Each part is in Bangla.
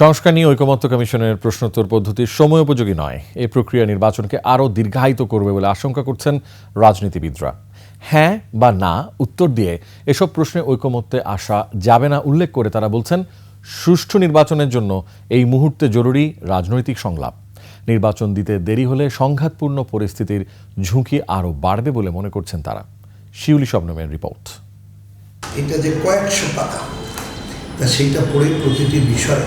সংস্কার নিয়ে ঐকমত্য কমিশনের প্রশ্নোত্তর পদ্ধতি সময়োপযোগী নয়। এই প্রক্রিয়া নির্বাচনকে আরও দীর্ঘায়িত করবে বলে আশঙ্কা করছেন রাজনীতিবিদরা। হ্যাঁ বা না, উত্তর দিয়ে এসব প্রশ্নে ঐকমত্যে আসা যাবে না উল্লেখ করে তারা বলছেন, সুষ্ঠু নির্বাচনের জন্য এই মুহূর্তে জরুরি রাজনৈতিক সংলাপ। নির্বাচন দিতে দেরি হলে সংঘাতপূর্ণ পরিস্থিতির ঝুঁকি আরও বাড়বে বলে মনে করছেন তারা। শিউলি শবনমের রিপোর্ট। এটা যে কয়েকশো পাতা সেইটা পড়ে প্রতিটি বিষয়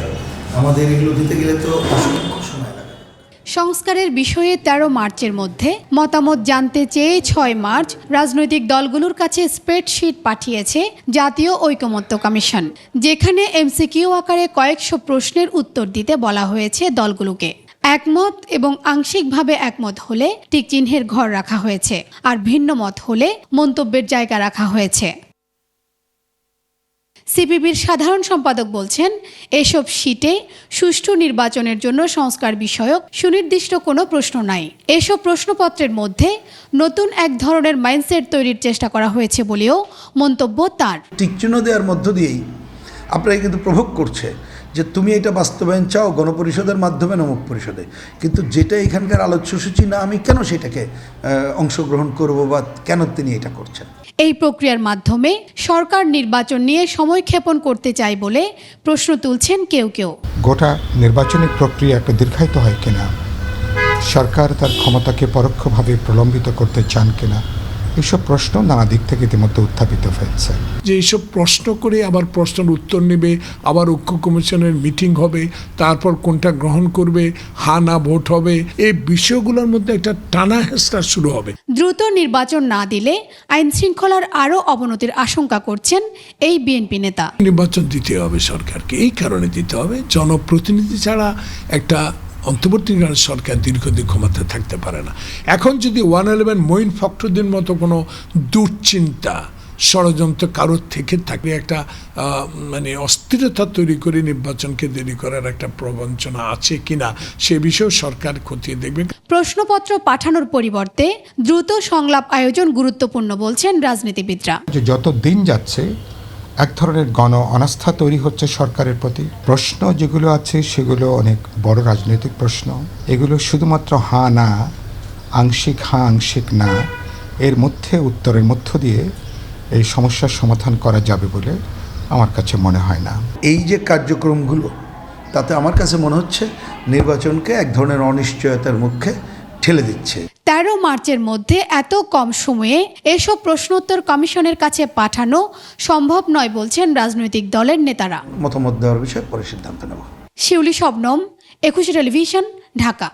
আমাদের এগুলো দিতে গেলে তো সংস্কারের বিষয়ে ১৩ মার্চের মধ্যে মতামত জানতে চেয়ে ছয় মার্চ রাজনৈতিক দলগুলোর কাছে স্প্রেডশিট পাঠিয়েছে জাতীয় ঐকমত্য কমিশন, যেখানে এমসিকিউ আকারে কয়েকশো প্রশ্নের উত্তর দিতে বলা হয়েছে দলগুলোকে। একমত এবং আংশিকভাবে একমত হলে টিকচিহ্নের ঘর রাখা হয়েছে, আর ভিন্ন মত হলে মন্তব্যের জায়গা রাখা হয়েছে। সিপিবির সাধারণ সম্পাদক বলছেন, এসব শীটে সুষ্ঠু নির্বাচনের জন্য সংস্কার বিষয়ক সুনির্দিষ্ট কোনো প্রশ্ন নাই। এসব প্রশ্নপত্রের মধ্যে নতুন এক ধরনের মাইন্ডসেট তৈরির চেষ্টা করা হয়েছে বলেও মন্তব্য তার। টিকচিহ্ন দেওয়ার মধ্য দিয়েই আপনাকে কিন্তু প্রভোগ করছে যে তুমি এটা বাস্তবায়ন চাও গণপরিষদের মাধ্যমে নমক পরিষদে। কিন্তু যেটা এখানকার আলোচ্যসূচি না, আমি কেন সেটাকে অংশগ্রহণ করব বা কেন তিনি এটা করছেন? এই প্রক্রিয়ার মাধ্যমে সরকার নির্বাচন নিয়ে সময় ক্ষেপণ করতে চায় বলে প্রশ্ন তুলছেন কেউ কেউ। গোটা নির্বাচনী প্রক্রিয়া একটা দীর্ঘায়িত হয় কিনা? সরকার তার ক্ষমতাকে পরোক্ষভাবে প্রলম্বিত করতে চান কিনা? এসব প্রশ্ন নানা দিক থেকে ইতিমধ্যে উত্থাপিত হয়েছে। যে এইসব প্রশ্ন করে আবার প্রশ্নের উত্তর নেবে আবার ঐক্য কমিশনের মিটিং হবে তারপর কোনটা গ্রহণ করবে হা না ভোট হবে এই বিষয়গুলোর মধ্যে একটা টানা হেঁচড়া শুরু হবে। দ্রুত নির্বাচন না দিলে আইন শৃঙ্খলার আরও অবনতির আশঙ্কা করছেন এই বিএনপি নেতা। নির্বাচন দিতে হবে সরকারকে এই কারণে দিতে হবে। জনপ্রতিনিধি ছাড়া একটা অন্তর্বর্তীকালীন সরকার দীর্ঘদিন ক্ষমতা থাকতে পারে না। এখন যদি ওয়ান ইলেভেন মঈন ফখরুদ্দিন মতো কোনো দুশ্চিন্তা ষড়যন্ত্র কারোর থেকে থাকলে একটা আহ, মানে অস্থিরতা তৈরি করে নির্বাচনকে দেরি করার একটা প্রবঞ্চনা আছে কিনা সে বিষয়েও সরকার খতিয়ে দেখবে। প্রশ্নপত্র পাঠানোর পরিবর্তে দ্রুত সংলাপ আয়োজন গুরুত্বপূর্ণ বলছেন রাজনীতিবিদরা। যে যত দিন যাচ্ছে এক ধরনের গণ অনাস্থা তৈরি হচ্ছে সরকারের প্রতি। প্রশ্ন যেগুলো আছে সেগুলো অনেক বড় রাজনৈতিক প্রশ্ন। এগুলো শুধুমাত্র হা না, আংশিক হা, আংশিক না, এর মধ্যে, উত্তরের মধ্য দিয়ে এই সমস্যার সমাধান করা যাবে বলে আমার কাছে মনে হয় না। এই যে কার্যক্রমগুলো, তাতে আমার কাছে মনে হচ্ছে নির্বাচনকে এক ধরনের অনিশ্চয়তার মুখে ঠেলে দিচ্ছে। তেরো মার্চের মধ্যে এত কম সময়ে এসব প্রশ্নোত্তর কমিশনের কাছে পাঠানো সম্ভব নয় বলছেন রাজনৈতিক দলের নেতারা। মতামত দেওয়ার বিষয়ে পরে সিদ্ধান্ত নেব। শিউলি শবনম একুশে টেলিভিশন ঢাকা।